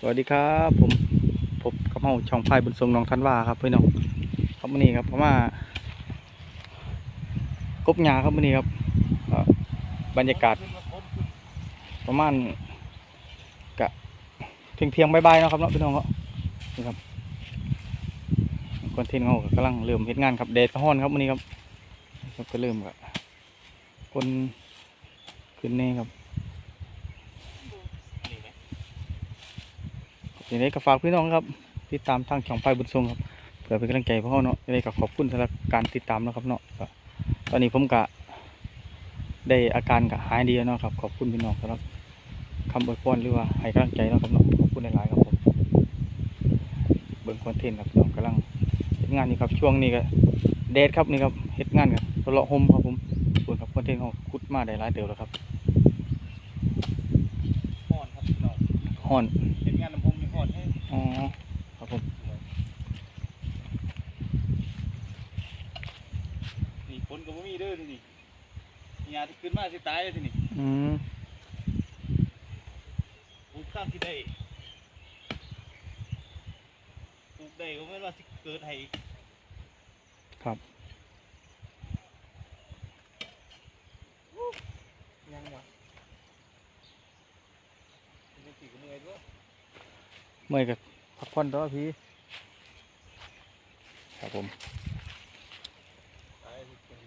สวัสดีครับผมพบกับเฮาช่องไฟบุญทรงน้องทันว่าครับพี่น้องครับวันนี้ครับเพราะว่ากบหญ้าครับวันนี้ครับบรรยากาศ ประมาณกะเที่ยงเที่ยงบายๆนะครับเนาะพี่น้องเนาะนี่ครับคอนเทนต์เขาก็กำลังเริ่มเฮ็ดงานครับแดดก็ร้อนครับวันนี้ครับครับก็เริ่มกับคนขึ้นแน่ครับ อย่างนี้ก็ฝากพี่น้องครับ ติดตามทางช่องไฟบุญทรงครับเพื่อเป็นกำลังใจพวกเขาเนาะยังไงก็ขอบคุณสำหรับการติดตามเนาะครับเนาะก็ตอนนี้ผมก็ได้อาการก็หายดีแล้วเนาะครับ ขอบคุณพี่น้องสำหรับคำอวยพรหรือว่าให้กำลังใจเนาะครับเนาะขอบคุณหลายๆครับผมเบิ่งคอนเทนต์ครับพี่น้องกำลังเฮ็ดงานนี่ครับช่วงนี้ก็แดดครับนี่ครับเฮ็ดงานกันตลอดโฮมครับผมส่วนครับคอนเทนต์เขาคุดมาได้หลายเติบแล้วครับห่อนครับพี่น้องฮ้อน อนให้อ๋อครับผมนี่ฝนก็บ่มีเด้อที่นี่หญ้าที่ขึ้นมาสิตายเลยที่นี่อืมปลูกข้างที่ได้ปลูกได้ก็ไม่นว่าสิเกิดให้อีกครับยังวะเป็นสิก็เมื่อยด้วยเมื่อยกับ พักผ่อนต่อพี่ครับผมตายสิเป็น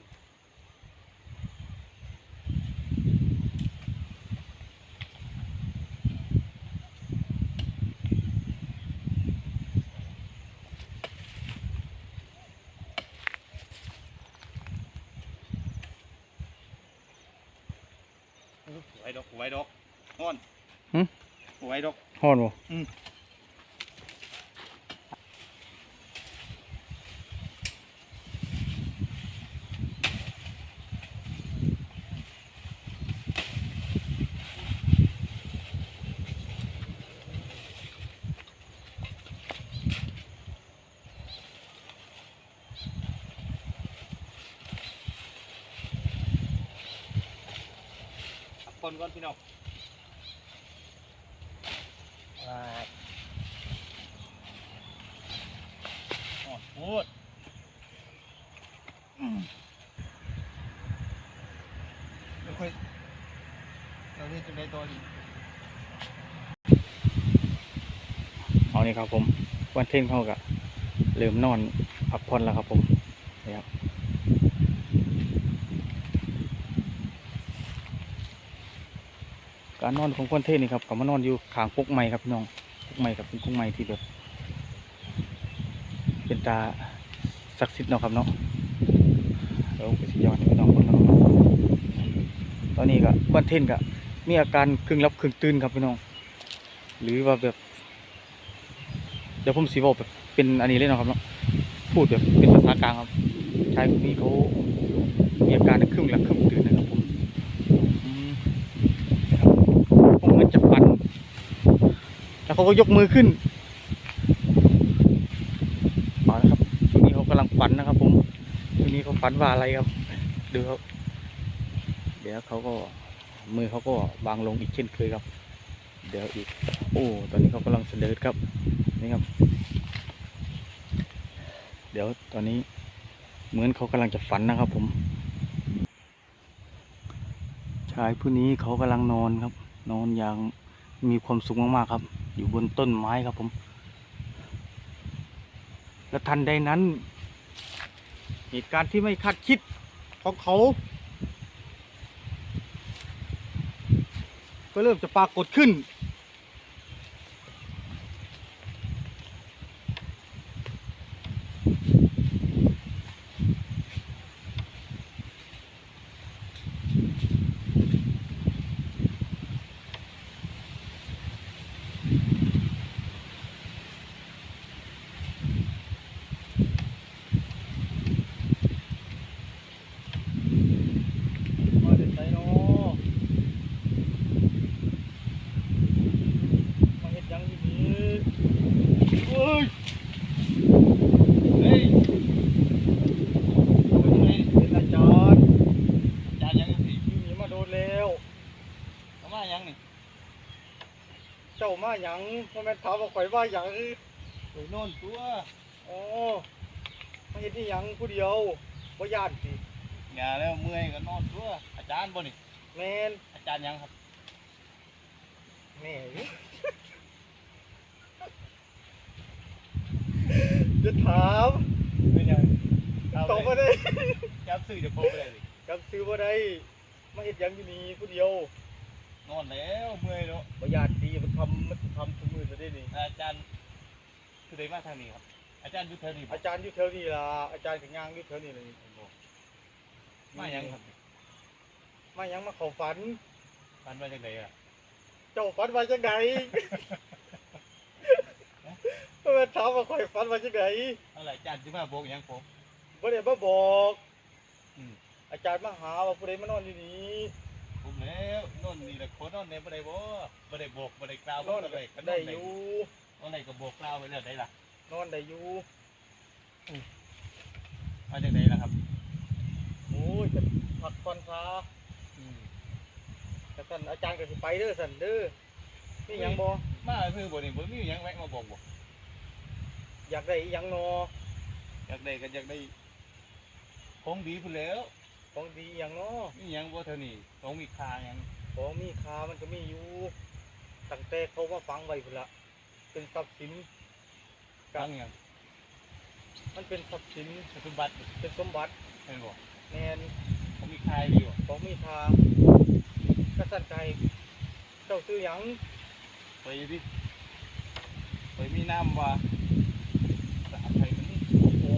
ไหวดอกไหวดอกห่อนไหวดอกฮ้อนบ่อืม พักผ่อนก่อนพี่น้องว้ายอ่อนพูดอืมเดี๋ยวค่อยเราเรียกจะได้ตัวนี้เอานี่ครับผม วันเท่งเขาก็เริ่มนอนพักผ่อนแล้วครับผมนี่ครับ การนอนของคนเท่นี่ครับก็มานอนอยู่ข้างกุ๊กไม้ครับพี่น้องกุ๊กไม้กับเป็นกุกไม้ที่แบบเป็นตาศักดิ์สิทธิ์เนาะครับเนาะเดี๋ยวผมก็สิยอนพี่น้องเบิ่งเนาตอนนี้ก็คนเท่นก็มีอาการครึ่งรับครึ่งตื่นครับพี่น้อง หรือว่าแบบเดี๋ยวผมสีบอกแบบเป็นอันนี้เลยเนาะครับเนาะพูดแบบเป็นภาษากลางครับชายคนนี้เขามีอาการครึ่งหลับครึ่งตื่นนะครับผมอืมนะครับผมเหมือนจะฝัน แล้ว เขาก็ยกมือขึ้นเอาละครับช่วงนี้เขากำลังฝันนะครับ ผมช่วงนี้เขาฝันว่าอะไรครับดูครับเดี๋ยวเขาก็มือเขาก็วางลงอีกเช่นเคยครับ เดี๋ยวอีก โอ้ตอนนี้เขากำลังเสด็จครับนี่ครับ เดี๋ยวตอนนี้เหมือนเขากำลังจะฝันนะครับ ผม ชายผู้นี้เขากำลังนอนครับ นอนอย่างมีความสุขมากๆครับ อยู่บนต้นไม้ครับผม และทันใดนั้น เหตุการณ์ที่ไม่คาดคิดของเขา ก็เริ่มจะปรากฏขึ้น มาเด็ดใจเนาะมาเห็ดหยังอยู่นี่เฮ้ยเฮ้ยเป็นไงเป็นอาจารย์อา จารย์ยังสิมีหมีมาโดนแล้วเอามายังนี่เจ้ามาหยังบ่แม่นถามว่าข่อยว่าหยังไปนอนตัวอ๋อมาเฮ็ดอีหยังผู้เดียวบ่ย่านสิอย่าแล้วเมื่อยก็นอนตัว อาจารย์บ่นี่ แม่นอาจารย์ยังครับแม่จะถามเป็นยังตอบบ่ได้จับซื้อจะโบไปเลยดิจำซื้อบ่ได้มาเฮ็ดหยังอยู่นี่ผู้เดียว นอนแล้วเมื่อยแล้วบ่ย่านดีมันทำมันสิทำทุกมื้อซะได้นี่อาจารย์คือได้มาทางนี้ครับ อาจารย์อยู่แถวนี้บ่อาจารย์อยู่แถวนี้ล่ะอาจารย์ก็ย่างอยู่แถวนี้เลยมายังครับมาหยังมาเข้าฝัน ฟันมาจากไหนอะเจ้าฝันว่าจังได เมื่อถามว่าข่อยฝันว่าจังไดเอาล่ะอาจารย์สิมาโบกหยังผม บ่ได้มาบอก อืม อาจารย์มาหาว่าผู้ใดมานอนอยู่นี่ผม แล้วนอนนี่แหละคนนอนในบ่ได้บ่บ่ได้โบกบ่ได้กล่าวนอนบ่ได้ก็นได้อนอได้ยู่นอนได้ก็โบกกล่าวไว้แล้วได้ล่ะนอนได้อยู่มาจากไหนล่ะครับโอ้ยจะพักผ่อนซะอืมแต่ท่านอาจารย์ก็สิไปเด้อสั่นเด้อมีหยังบ่มาคือบ่นี่บ่มีหยังแวะมาบอกบ่อยากได้อีหยังเนาะอยากได้ก็อยากได้ของดีพุ่นแหล้ว ของดีอีหยังเนาะมีหยังบ่เท่านี้ของมีค่าหยังของมีค่ามันก็มีอยู่ตั้งแต่เขามาฝังไว้พุ่นละเป็นทรัพย์สิน ครับ ทั้งหยังมันเป็นทรัพย์สินสมบัติเป็นสมบัติแม่นบ่แม่นของมีค่าดีบ่ของมีค่าก็สั่นใจเจ้าซื้อหยังไปดิไปมีน้ำว่าสะอาดไทยมันนี่โอ้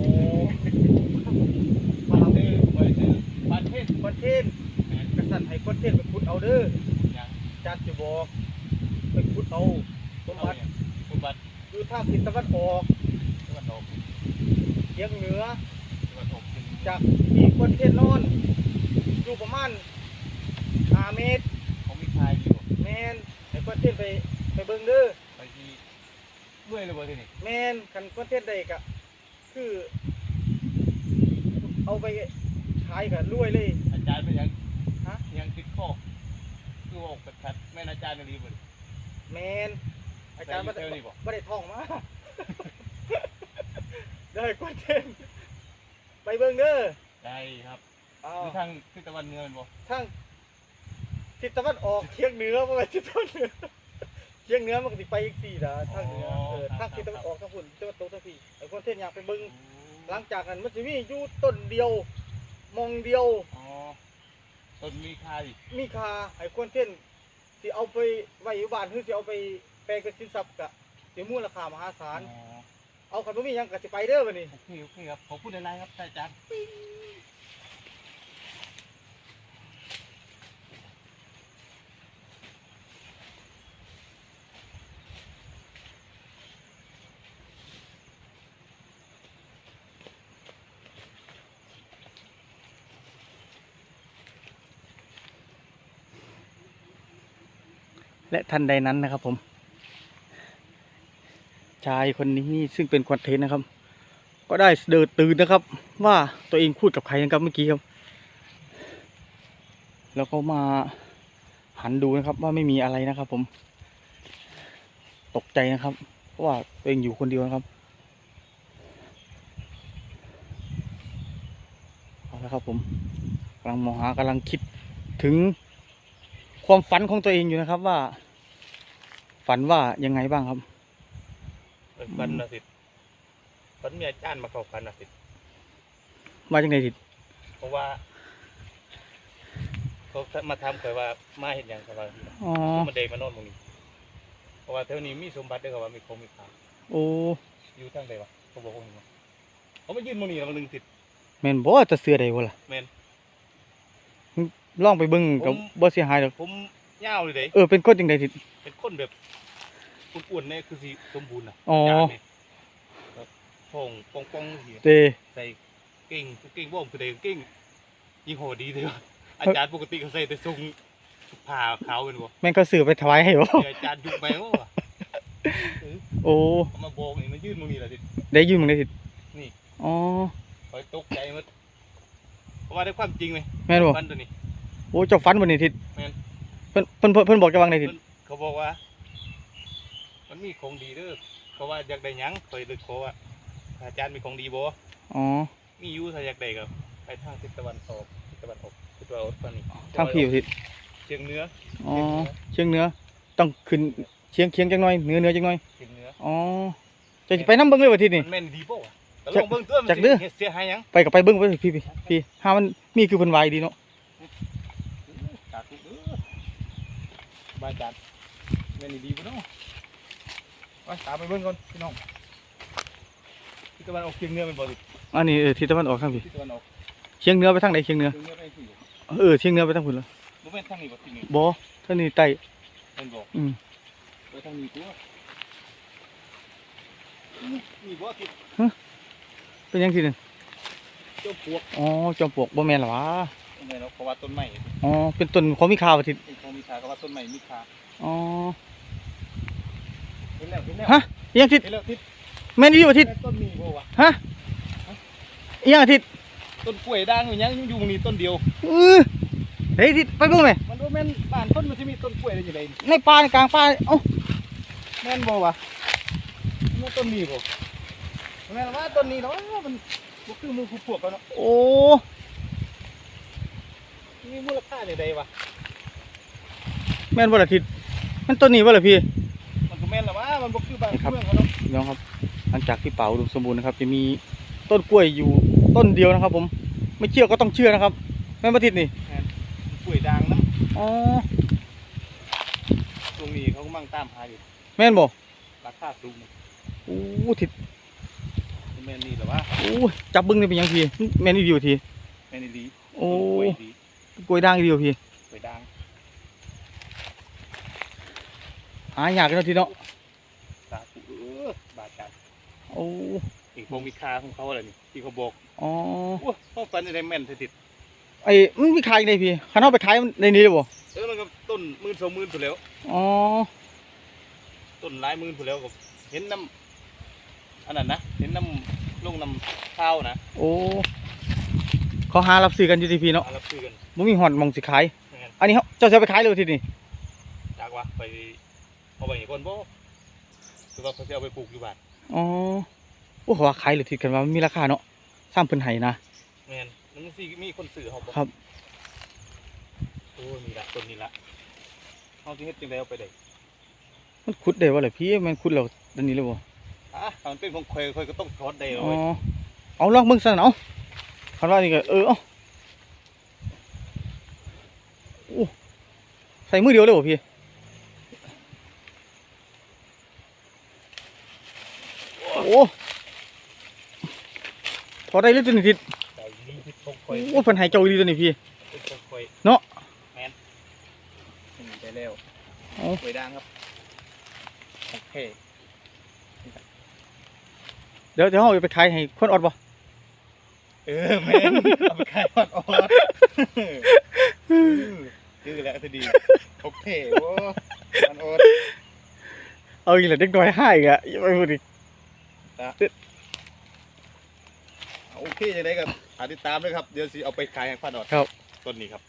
มาซื้อไปซื้อบ้านเพชร คอนเทนต์ แม่น กระสันให้คอนเทนต์ไปขุด เอาเด้อหยังจานสิบอกไปขุดเอาสมเอาบัติหยังสมบัติอยู่ทางทิศตะวันออกตะวันออกเฉียงเหนือตะวันออกเป็นจากที่คอนเทนต์นอน อยู่ประมาณ5เมตร ของมีค่าดีบ่แมนให้คอนเทนต์ไปไปเบิ่งเด้อ ไปที่เมื่อยเลยบ่ที่นี่แมนคันคอนเทนต์ใดก็คือ เอาไปขายก็รวยเลย อาจารย์เป็นหยังฮะยังติดข้อ คือว่าออกชัดๆแม่นอาจารย์นี่ดีบ่แมนอาจารย์บ่ใส่ได้อยู่แถวนี้บ่บ่ได้ท่องมา ได้คอนเทนต์ไปเบิ่งเด้อได้ครับเอาอยู่ทางทิศตะวันเหนือแม่นบ่ทางทิศตะวันออกเฉียงเหนือบ่แม่นทิศตะวันเหนือเฉียงเหนือมันก็สิไปอีกสี่ล่ะทางเหนือเออทางทิศตะวันออกทางฝุ่นตะวันตกทางพี่ไอ้คอนเทนต์อยากไปเบิ่งหลังจากนั้นมันสิมีอยู่ต้นเดียวมองเดียว อ๋อ ต้นมีค่าดิมีค่าไอ้คอนเทนต์สิเอาไปไว้อยู่บ้านหรือสิเอาไปแปลงเป็นสินทรัพย์ก็สิมูลค่ามหาศาล อ๋อเอาคันบ่มีหยังก็สิไปเด้อบัดนี้ โอเคโอเคครับขอบคุณหลายๆครับท่านอาจารย์ และทันใดนั้นนะครับผม ชายคนนี้ซึ่งเป็นคอนเทนต์นะครับ ก็ได้เดินตื่นนะครับ ว่าตัวเองพูดกับใครนะครับเมื่อกี้ครับ แล้วก็มาหันดูนะครับว่าไม่มีอะไรนะครับ ผม ตกใจนะครับ เพราะว่าตัวเองอยู่คนเดียวนะครับเอาละครับผมกำลังมองหากำลังคิดถึง ความฝันของตัวเองอยู่นะครับว่า ฝันว่ายังไงบ้างครับฟันนะสิฟันมีอาจารย์มาเข้าฟันนะสิมาจากไหนทิศเพราะว่าเขามาทำเคยว่ามาเห็นอย่างเขาว่าอ๋อมาเดมานอนตรงนี้เพราะว่าแถวนี้มีสมบัติด้วยเขาว่ามีของมีค่าโอ้อยู่ทางใดวะเขาบอกว่ามีวะเขามายืนมองนี่แล้วมันลึงติดแม่นบ่จะเสือใดวะล่ะแม่น ลองไปเบิ่งกับผม บ่เสียหายดอกผมยาวเลยเด้เออเป็นคนจังไดทิศเป็นคนแบบอ้วนๆเนี่ยคือสีสมบูรณ์นะอ๋อจานเนี่ยแบบทองปองปองๆสีเตใส่เก่งเก่งบ่ผมคือเด็กเก่งยิงโหดดีเลยว่ะอาจารย์ปกติเขาใส่แต่ทรงผ้าขาวเป็นบ่แม่งก็ซื้อไปถวายให้บ่เดี๋ยวอาจารย์ยุกไปว่าโอ้เอามาโบอกนี่มันยื่นมึงนี่แหละทิได้ยินมึงได้ทิศนี่ อ๋อคอยตกใจมันเพราะว่าได้ความจริงไหมแม่นบ่ฟันตัวนี้ โอ้เจ้าฝันบ่นี่ทิศแม่นเพิ่นเพิ่นเพิ่นเพิ่นบอกจะวางได้ทิศเพิ่นเขาบอกว่า มันมีของดีเด้อเพราะว่าอยากได้หยังเคยเลยขอว่าอาจารย์มีของดีบ่อ๋อ มีอยู่ถ้าอยากได้ก็ไปทางทิศตะวันออกทิศตะวันออกทิศตะวันออกฝั่งนี้ทางพี่บ่ทิศเชียงเหนืออ๋อเชียงเหนือต้องขึ้นเชียงเชียงจังหน่อยเหนือเหนือจังหน่อยเชียงเหนืออ๋อจะสิไปนํเบิ่งเลยว่าทิศนี่มันแม่นดีบ่วะก็ลจัอกงเบิ่งตัวมันจักเด้อสิเสียหายหยังไปกับไปเบิ่งไปพี่พี่พี่หามันมีคือเพิ่นวายดีเนาะ สาธุเด้อ บายอาจารย์แม่นดีบ่เนาะไปตามไปเบิ่งก่อนพี่น้องทิศตะวันออกเชียงเหนือมันบ่สิอันนี้เออทิศตะวันออกทางพี่ทิศตะวันออกเชียงเหนือไปทางไหนเชียงเหนือเชียงเหนือไปที่อยู่เออเชียงเหนือไปทางพุ่นละบ่แม่นทางนี้บ่ที่นี่บ่ทางนี้ใต้แม่นบ่อืมไปทางนี้ตัวนี่บ่ที่เป็นหยังที่นึงเจ้าปวกอ๋อจอมปลวกบ่แม่นหรอวะ แม่นเนาะเพราะว่าต้นไม้อ๋อ เป็นต้นของมีค่าว่าทิศเป็นของมีค่าก็ว่าต้นไม้มีค่าอ๋อ เห็นแล้วเห็นแล้วฮะอีหยังทิศเห็นแล้วทิศแม่นดีว่าทิศแม่ต้นนี้บ่วะฮะอีหยังทิศต้นกล้วยด่างอยู่ยังอยู่ตรงนี้ต้นเดียวเออเฮ้ยทิศไปเบิ่งไหมมันบ่แม่นบ้านคนมันสิมีต้นกล้วยได้จังได๋ในป่าในกลางป่าเอ้าแม่นบ่วะแม่นต้นนี้บ่แม่นว่าต้นนี้เนาะมันบ่คือหมู่ผู้พวกกันเนาะโอ้ มีมูลค่าจังได๋วะแม่นบ่ล่ะทิศมันต้นนี้บ่ล่ะพี่มันก็แม่นล่ะว่ามันบ่คือบ้านนี่ครับเมืองเขาเนาะพี่น้องครับ หลังจากที่ป่าอุดมสมบูรณ์นะครับ จะมีต้นกล้วยอยู่ต้นเดียวนะครับ ผม ไม่เชื่อก็ต้องเชื่อนะครับแม่นบ่ทิศนี่กล้วยด่างนํอ๋อตรงนี้เขากำลังตามหาอยู่แม่นบ่ราคาสูงโอ้ทิศแม่นนี่ล่ะว่าโอ้จับเบิ่งนี่เป็นหยังพี่แม่นอีเดียวทีแม่นดีโอ้ กล้วยดีกล้วยด่างอีเดียวพี่กล้วยด่างหายากแล้วทีเนาะสาธุเออบาดจันโอ้อีกพวกมีค่าของเขาอะไรนี่ที่เขาบอกอ๋อโอ้เขาฟันจะได้แม่นติดไอ้มันมีขายในพี่คันเอาไปขายในนี้ได้บ่เออมันก็ต้นหมื่นสองหมื่นถูกแล้วอ๋อต้นหลายหมื่นถูกแล้วก็เห็นน้ำอันนั้นนะเห็นน้ำลงน้ำข้าวนะโอ้ เขาหารับซื้อกันอยู่ที่พี่เนาะมารับซื้อกันบ่มีหอดหมองสิขาย แม่นอันนี้เขาเจ้าจะเอาไปขายเลยทีนี่จากว่าไปเอาไปก่อนบ่คือว่าเขาจะเอาไปปลูกอยู่บ้านอ๋อโอ้เขาว่าขายเลยทีกันว่ามันมีราคาเนาะสร้างเพิ่นให้นะ แม่นมันสิมีคนซื้อเขาบ่ครับ โอ้ยมีละต้นนี้ละเขาจะเฮ็ดจังไดเอาไปได้มันขุดได้บ่ล่ะพี่มันขุดแล้วอันนี้เลยบ่อะถ้ามันเป็นของข่อยข่อยก็ต้องถอดได้เลอ๋อยเอาลองเบิ่งซะนะเอา คันว่านี่ก็เออเอาโอ้ใส่มือเดียวเลยบ่พี่โอ้พอได้เลยตัวนี้ทิศใส่ดีที่ของข่โอ้อยเพิ่นให้เจ้าดีตัวนี้พี่เป็นของข่อยเนาะแม่นนี่ได้แล้วเอากล้วยด่างครับโอเคเดี๋ยวเดี๋ยวเอาไปขายให้คนออดบ่ เออแม่นเอาไปขายออดออดดื้อแล้วจะดีโอเคโอ้มันออดเอาอีกแล้วเด็กน้อยให้อีกอะอย่าไปพูดอีกโอเคจะได้กับหาติดตามด้วยครับ เดี๋ยวสิเอาไปขายให้ป้าดอดครับ ต้นนี้ครับ